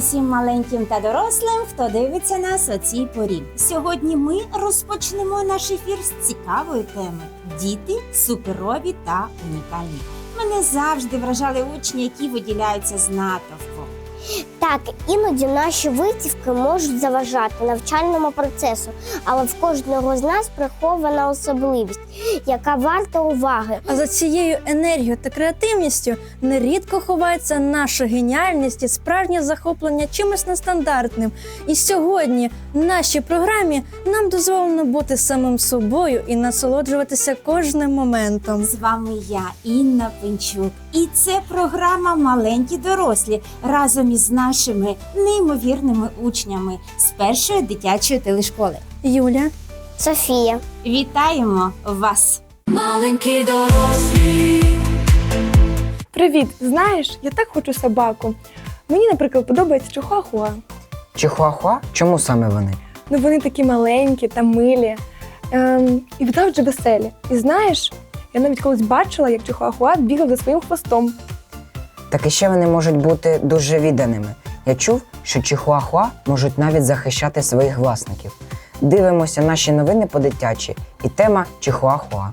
усім маленьким та дорослим, хто дивиться нас о цій порі. Сьогодні ми розпочнемо наш ефір з цікавої теми: діти суперові та унікальні. Мене завжди вражали учні, які виділяються з натовпу. Так, іноді наші витівки можуть заважати навчальному процесу, але в кожного з нас прихована особливість, яка варта уваги. А за цією енергією та креативністю нерідко ховається наша геніальність і справжнє захоплення чимось нестандартним. І сьогодні в нашій програмі нам дозволено бути самим собою і насолоджуватися кожним моментом. З вами я, Інна Пинчук, і це програма Маленькі дорослі разом із нашими неймовірними учнями з першої дитячої телешколи. Юля, Софія. Вітаємо вас! Маленькі дорослі. Привіт! Знаєш, я так хочу собаку. Мені, наприклад, подобається чихуахуа. Чихуахуа? Чому саме вони? Ну вони такі маленькі та милі ем, і завжди веселі. І знаєш, я навіть колись бачила, як чихуахуа бігав за своїм хвостом. Так і ще вони можуть бути дуже відданими. Я чув, що чихуахуа можуть навіть захищати своїх власників. Дивимося наші новини по дитячі і тема чихуахуа.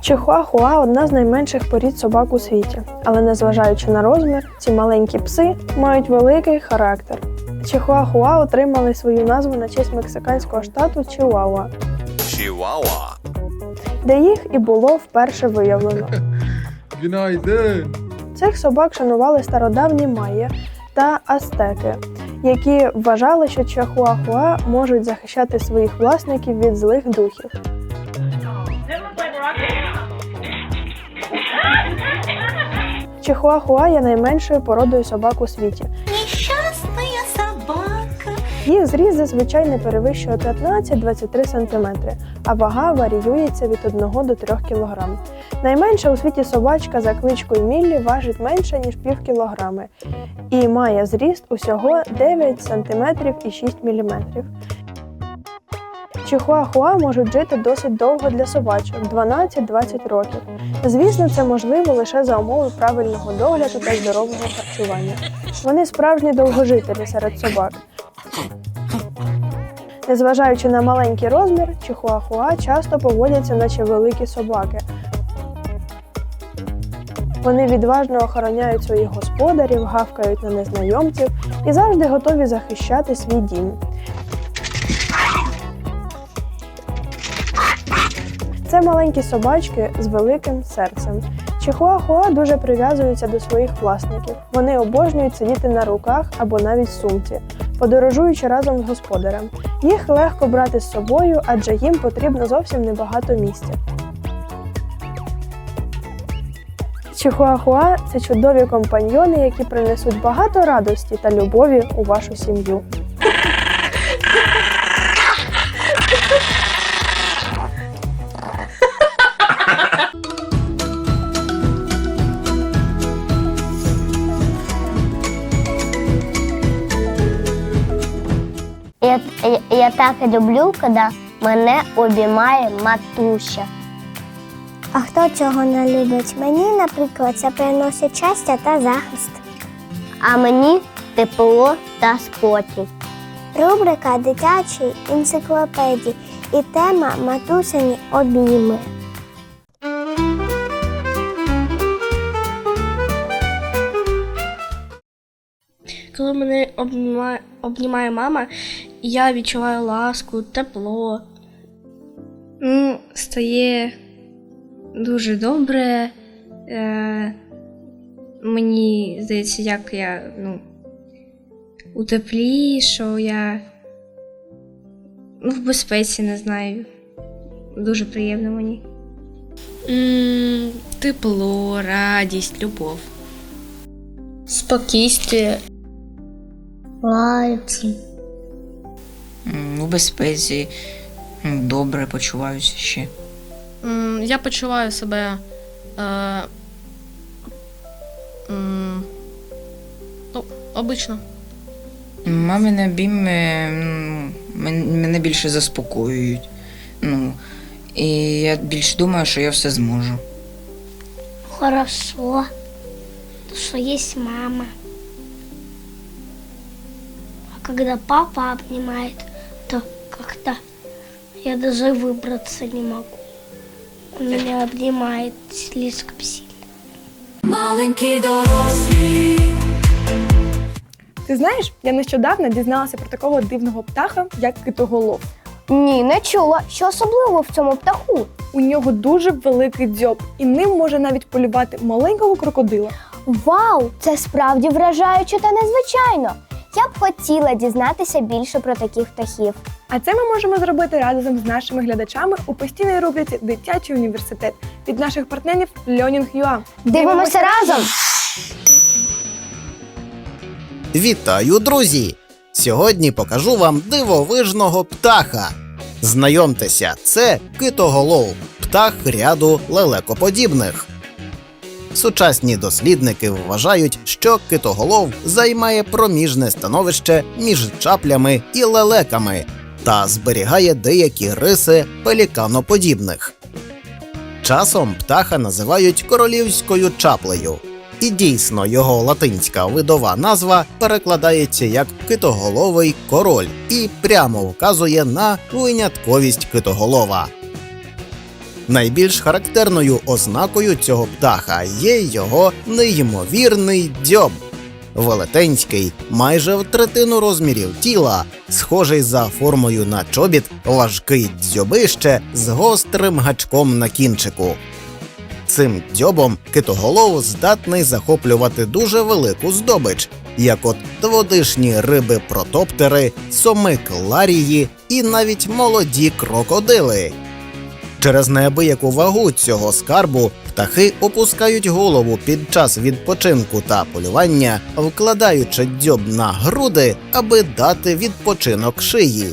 Чихуахуа одна з найменших порід собак у світі, але незважаючи на розмір, ці маленькі пси мають великий характер. Чихуахуа отримали свою назву на честь мексиканського штату Чиуауа, Chihuahua. Де їх і було вперше виявлено. Günaydın. Цих собак шанували стародавні майя та астеки, які вважали, що чихуахуа можуть захищати своїх власників від злих духів. Чихуахуа є найменшою породою собак у світі. Їх зріст зазвичай не перевищує 15-23 см, а вага варіюється від 1 до 3 кг. Найменша у світі собачка за кличкою Міллі важить менше, ніж пів кілограми і має зріст усього 9 см і 6 мм. Чихуахуа можуть жити досить довго для собачок 12-20 років. Звісно, це можливо лише за умови правильного догляду та здорового харчування. Вони справжні довгожителі серед собак. Незважаючи на маленький розмір, чихуахуа часто поводяться, наче великі собаки. Вони відважно охороняють своїх господарів, гавкають на незнайомців і завжди готові захищати свій дім. Це маленькі собачки з великим серцем. Чихуахуа дуже прив'язуються до своїх власників. Вони обожнюють сидіти на руках або навіть сумці, подорожуючи разом з господарем. Їх легко брати з собою, адже їм потрібно зовсім небагато місця. Чихуахуа це чудові компаньйони, які принесуть багато радості та любові у вашу сім'ю. Я, так люблю, коли мене обіймає матуся. А хто цього не любить? Мені, наприклад, це приносить щастя та захист. А мені тепло та спокій. Рубрика дитячої енциклопедії і тема матусині обійми. Коли мене обнімає, обнімає мама, я відчуваю ласку, тепло. Ну, стає дуже добре. Е, мені здається, як я ну, у теплі, що я ну, в безпеці, не знаю. Дуже приємно мені. Тепло, радість, любов. Спокійствие. Лайці. У безпеці. Добре почуваюся ще. Я почуваю себе. Е, ну, обично. Мамині обійми м, мене більше заспокоюють. Ну, і я більш думаю, що я все зможу. Хорошо, что есть мама. Когда папа обнимает, то как-то я даже выбраться не могу. Он меня обнимает слишком сильно. Маленькі дорослі. Ти знаєш, я нещодавно дізналася про такого дивного птаха, як китоголов. Ні, не чула. Що особливо в цьому птаху? У нього дуже великий дзьоб, і ним може навіть полювати маленького крокодила. Вау! Це справді вражаюче та незвичайно. Я б хотіла дізнатися більше про таких птахів. А це ми можемо зробити разом з нашими глядачами у постійній рубриці Дитячий університет від наших партнерів Learning.ua. Дивимося разом! Вітаю, друзі! Сьогодні покажу вам дивовижного птаха. Знайомтеся, це китоголов, птах ряду лелекоподібних. Сучасні дослідники вважають, що китоголов займає проміжне становище між чаплями і лелеками та зберігає деякі риси пеліканоподібних. Часом птаха називають королівською чаплею. І дійсно його латинська видова назва перекладається як китоголовий король і прямо вказує на винятковість китоголова. Найбільш характерною ознакою цього птаха є його неймовірний дзьоб. Велетенський, майже в третину розмірів тіла, схожий за формою на чобіт, важкий дзьобище з гострим гачком на кінчику. Цим дзьобом китоголов здатний захоплювати дуже велику здобич, як от дводишні риби протоптери, сомик ларії і навіть молоді крокодили. Через неабияку вагу цього скарбу птахи опускають голову під час відпочинку та полювання, вкладаючи дзьоб на груди, аби дати відпочинок шиї.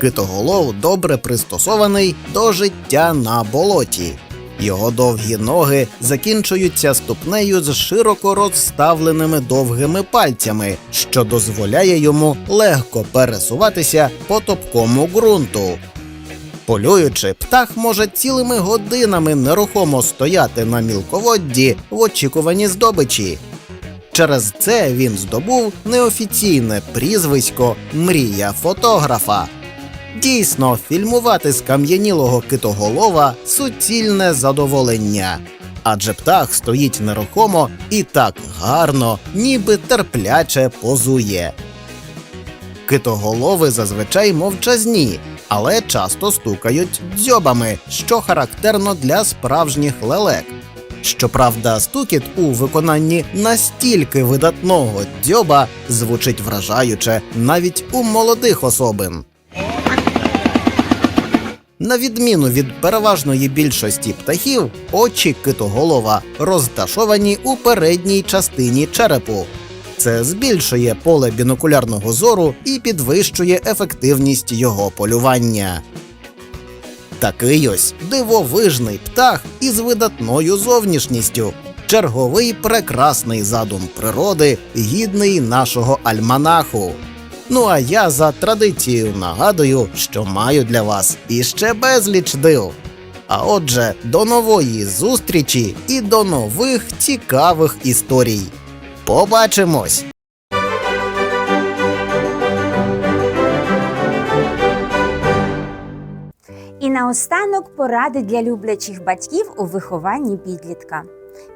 Китоголов добре пристосований до життя на болоті. Його довгі ноги закінчуються ступнею з широко розставленими довгими пальцями, що дозволяє йому легко пересуватися по топкому ґрунту. Полюючи, птах може цілими годинами нерухомо стояти на мілководді в очікуванні здобичі. Через це він здобув неофіційне прізвисько Мрія фотографа. Дійсно, фільмувати скам'янілого китоголова суцільне задоволення. Адже птах стоїть нерухомо і так гарно, ніби терпляче позує. Китоголови зазвичай мовчазні, але часто стукають дзьобами, що характерно для справжніх лелек. Щоправда, стукіт у виконанні настільки видатного дзьоба звучить вражаюче навіть у молодих особин. На відміну від переважної більшості птахів, очі китоголова розташовані у передній частині черепу. Це збільшує поле бінокулярного зору і підвищує ефективність його полювання. Такий ось дивовижний птах із видатною зовнішністю. Черговий прекрасний задум природи, гідний нашого альманаху. Ну а я за традицією нагадую, що маю для вас іще безліч див. А отже, до нової зустрічі і до нових цікавих історій. Побачимось! І наостанок поради для люблячих батьків у вихованні підлітка.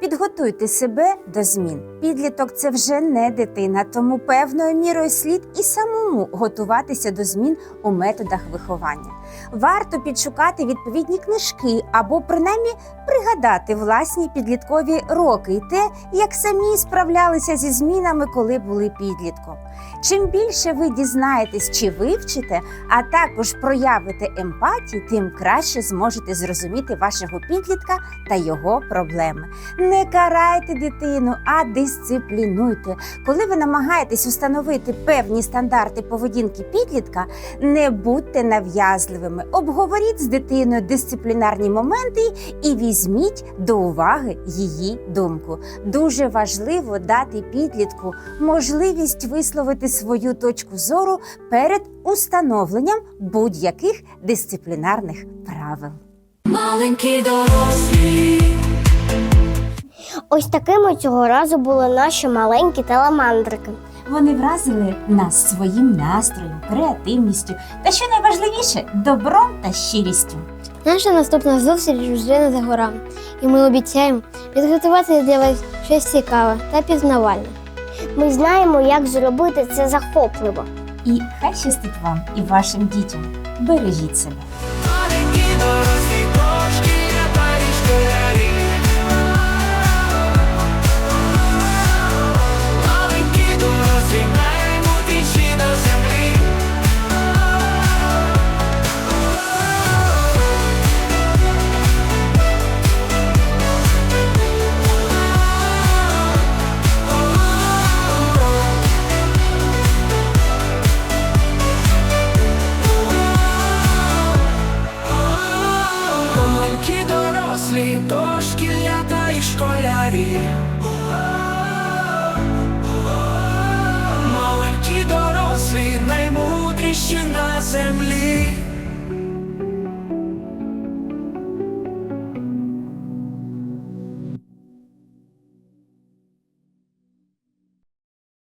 Підготуйте себе до змін. Підліток це вже не дитина, тому певною мірою слід і самому готуватися до змін у методах виховання. Варто підшукати відповідні книжки або принаймні пригадати власні підліткові роки і те, як самі справлялися зі змінами, коли були підлітком. Чим більше ви дізнаєтесь чи вивчите, а також проявите емпатію, тим краще зможете зрозуміти вашого підлітка та його проблеми. Не карайте дитину, а дисциплінуйте. Коли ви намагаєтесь установити певні стандарти поведінки підлітка, не будьте нав'язливими. Обговоріть з дитиною дисциплінарні моменти і візьміть до уваги її думку. Дуже важливо дати підлітку можливість висловити свою точку зору перед установленням будь-яких дисциплінарних правил. Маленькі дорослі. Ось такими цього разу були наші маленькі телемандрики. Вони вразили нас своїм настроєм, креативністю та, що найважливіше, добром та щирістю. Наша наступна зустріч вже не за горами, і ми обіцяємо підготувати для вас щось цікаве та пізнавальне. Ми знаємо, як зробити це захопливо. І хай щастить вам і вашим дітям. Бережіть себе. Дорослі, дошкілята і школярі. Маленькі дорослі, наймудріші на землі.